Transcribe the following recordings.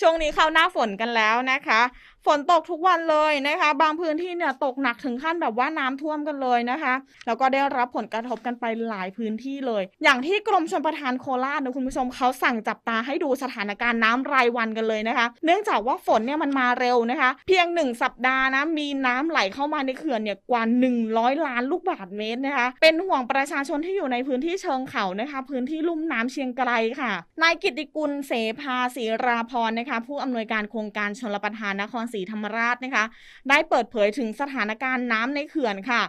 ช่วงนี้เข้าหน้าฝนกันแล้วนะคะ ฝนตกทุกวันเลยนะคะ บางพื้นที่เนี่ยตกหนักถึงขั้นแบบว่าน้ำท่วมกันเลยนะคะแล้วก็ได้รับผลกระทบกันไปหลายพื้นที่เลย อย่างที่กรมชลประทานโคราชนะคุณผู้ชมเขาสั่งจับตาให้ดูสถานการณ์น้ำรายวันกันเลยนะคะ เนื่องจากว่าฝนเนี่ยมันมาเร็วนะคะ เพียงหนึ่งสัปดาห์นะมีน้ำไหลเข้ามาในเขื่อนเนี่ยกว่า 100 ล้านลูกบาศก์เมตรนะคะ เป็นห่วงประชาชนที่อยู่ในพื้นที่เชิงเขานะคะ พื้นที่ลุ่มน้ำเชียงไกรค่ะนายกิติกุลเสภาศรีราพรนะคะ ผู้อำนวยการโครงการชลประทานนครศรีธรรมราชนะคะ ได้เปิดเผยถึงสถานการณ์น้ำในเขื่อนค่ะ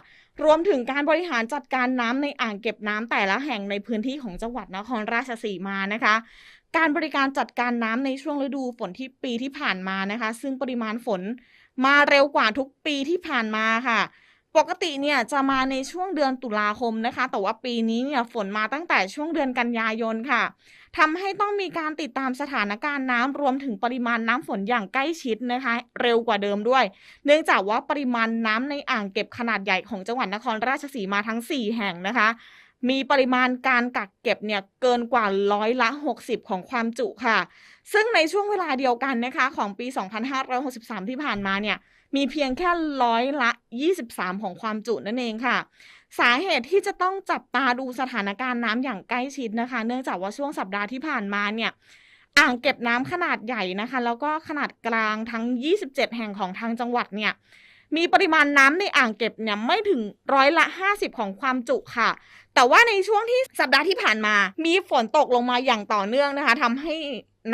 รวมถึงการบริหารจัดการน้ำในอ่างเก็บน้ำแต่ละแห่งในพื้นที่ของจังหวัดนครราชสีมานะคะการบริการจัดการน้ำในช่วงฤดูฝนที่ปีที่ผ่านมานะคะ ซึ่งปริมาณฝนมาเร็วกว่าทุกปีที่ผ่านมาค่ะ ปกติเนี่ยจะมาในช่วงเดือนตุลาคมนะคะ แต่ว่าปีนี้เนี่ยฝนมาตั้งแต่ช่วงเดือนกันยายนค่ะทำให้ต้องมีการติดตามสถานการณ์น้ำรวมถึงปริมาณน้ำฝนอย่างใกล้ชิดนะคะ เร็วกว่าเดิมด้วย เนื่องจากว่าปริมาณน้ำในอ่างเก็บขนาดใหญ่ของจังหวัดนครราชสีมาทั้ง 4 แห่งนะคะ มีปริมาณการกักเก็บเนี่ยเกินกว่าร้อยละ 60 ของความจุค่ะ ซึ่งในช่วงเวลาเดียวกันนะคะของปี 2563 ที่ผ่านมาเนี่ยมีเพียงแค่ร้อยละ 23 ของความจุนั่นเองค่ะ สาเหตุที่จะต้องจับตาดูสถานการณ์น้ำอย่างใกล้ชิดนะคะ เนื่องจากว่าช่วงสัปดาห์ที่ผ่านมาเนี่ยอ่างเก็บน้ำขนาดใหญ่นะคะ แล้วก็ขนาดกลางทั้ง 27 แห่งของทางจังหวัดเนี่ย มีปริมาณน้ำในอ่างเก็บเนี่ยไม่ถึงร้อยละ 50 ของความจุค่ะ แต่ว่าในช่วงที่สัปดาห์ที่ผ่านมา มีฝนตกลงมาอย่างต่อเนื่องนะคะทำให้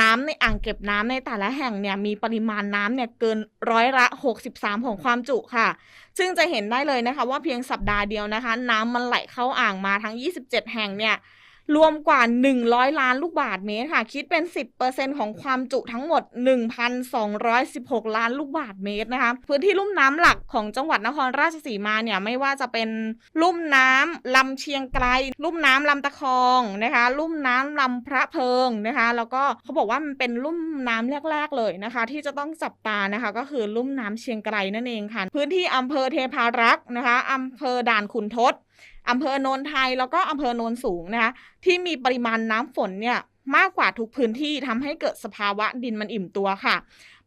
น้ำในอ่างเก็บน้ำในแต่ละแห่งเนี่ยมีปริมาณน้ำเนี่ยเกินร้อยละ 63 ของความจุค่ะ ซึ่งจะเห็นได้เลยนะคะว่าเพียงสัปดาห์เดียวนะคะ น้ำมันไหลเข้าอ่างมาทั้ง 27 แห่งเนี่ย รวมกว่า 100 ล้านลูกบาศก์เมตรค่ะ คิดเป็น 10%ของความจุทั้งหมด 1,216 ล้านลูกบาศก์เมตรนะคะ พื้นที่ลุ่มน้ำหลักของจังหวัดนครราชสีมาเนี่ย ไม่ว่าจะเป็นลุ่มน้ำลำเชียงไกรลุ่มน้ำลำตะคองนะคะ ลุ่มน้ำลำพระเพิงนะคะ แล้วก็เขาบอกว่ามันเป็นลุ่มน้ำแรก ๆ เลยนะคะ ที่จะต้องจับตานะคะ ก็คือลุ่มน้ำเชียงไกรนั่นเองค่ะ พื้นที่อำเภอเทพารักษ์นะคะอำเภอด่านขุนทด อำเภอโนนไทยแล้วก็อำเภอโนนสูงนะคะที่มีปริมาณน้ำฝนเนี่ยมากกว่าทุกพื้นที่ทำให้เกิดสภาวะดินมันอิ่มตัวค่ะ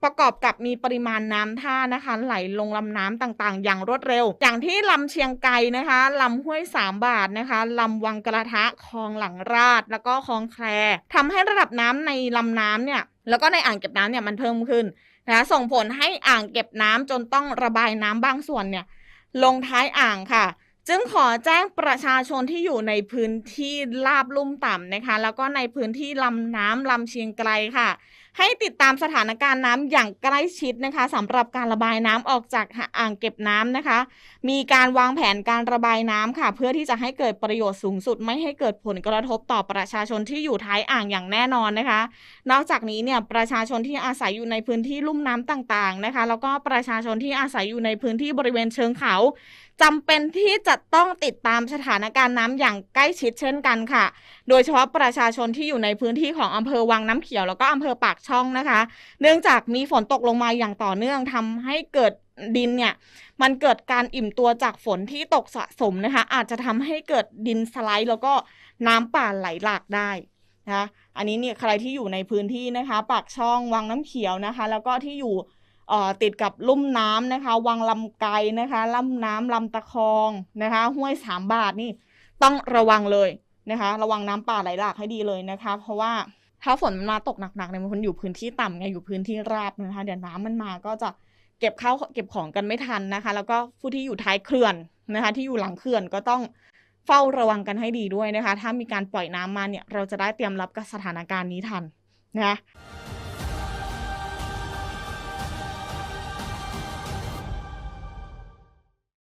ประกอบกับมีปริมาณน้ำท่านะคะ ไหลลงลำน้ำต่างๆ อย่างรวดเร็ว อย่างที่ลำเชียงไกรนะคะลำห้วยสามบาทนะคะลำวังกระทะคลองหลังราดแล้วก็คลองแคลทำให้ระดับน้ำในลำน้ำเนี่ยแล้วก็ในอ่างเก็บน้ำเนี่ยมันเพิ่มขึ้นนะคะส่งผลให้อ่างเก็บน้ำจนต้องระบายน้ำบางส่วนเนี่ยลงท้ายอ่างค่ะ จึงขอแจ้งประชาชนที่อยู่ในพื้นที่ลาบลุ่มต่ำนะคะ แล้วก็ในพื้นที่ลำน้ำลำเชียงไกลค่ะ ให้ติดตามสถานการณ์น้ำอย่างใกล้ชิดนะคะสำหรับการระบายน้ำออกจากอ่างเก็บน้ำนะคะ มีการวางแผนการระบายน้ำค่ะ เพื่อที่จะให้เกิดประโยชน์สูงสุด ไม่ให้เกิดผลกระทบต่อประชาชนที่อยู่ท้ายอ่างอย่างแน่นอนนะคะ นอกจากนี้เนี่ยประชาชนที่อาศัยอยู่ในพื้นที่ลุ่มน้ำต่างๆนะคะ แล้วก็ประชาชนที่อาศัยอยู่ในพื้นที่บริเวณเชิงเขาจำเป็นที่จะต้องติดตามสถานการณ์น้ำอย่างใกล้ชิดเช่นกันค่ะ โดยเฉพาะประชาชนที่อยู่ในพื้นที่ของอำเภอวังน้ำเขียวแล้วก็อำเภอปากช่องนะคะ เนื่องจากมีฝนตกลงมาอย่างต่อเนื่องทำให้เกิดดินเนี่ยมันเกิดการอิ่มตัวจากฝนที่ตกสะสมนะคะ อาจจะทำให้เกิดดินสไลด์ แล้วก็น้ำป่าไหลหลากได้นะคะอันนี้เนี่ยใครที่อยู่ในพื้นที่นะคะ ปากช่องวังน้ำเขียวนะคะ แล้วก็ที่อยู่ติดกับลุ่มน้ำนะคะ วังลำไกนะคะลำน้ำลำตะคองนะคะ ห้วยสามบาทนี่ต้องระวังเลยนะคะ ระวังน้ำป่าไหลหลากให้ดีเลยนะคะ เพราะว่า ถ้าฝนมันมาตกหนักๆเนี่ยมันอยู่พื้นที่ต่ำไงอยู่พื้นที่ราบนะคะ เดี๋ยวน้ำมันมาก็จะเก็บข้าวเก็บของกันไม่ทันนะคะ แล้วก็ผู้ที่อยู่ท้ายเขื่อนนะคะ ที่อยู่หลังเขื่อนก็ต้องเฝ้าระวังกันให้ดีด้วยนะคะ ถ้ามีการปล่อยน้ำมาเนี่ยเราจะได้เตรียมรับกับสถานการณ์นี้ทันนะคะ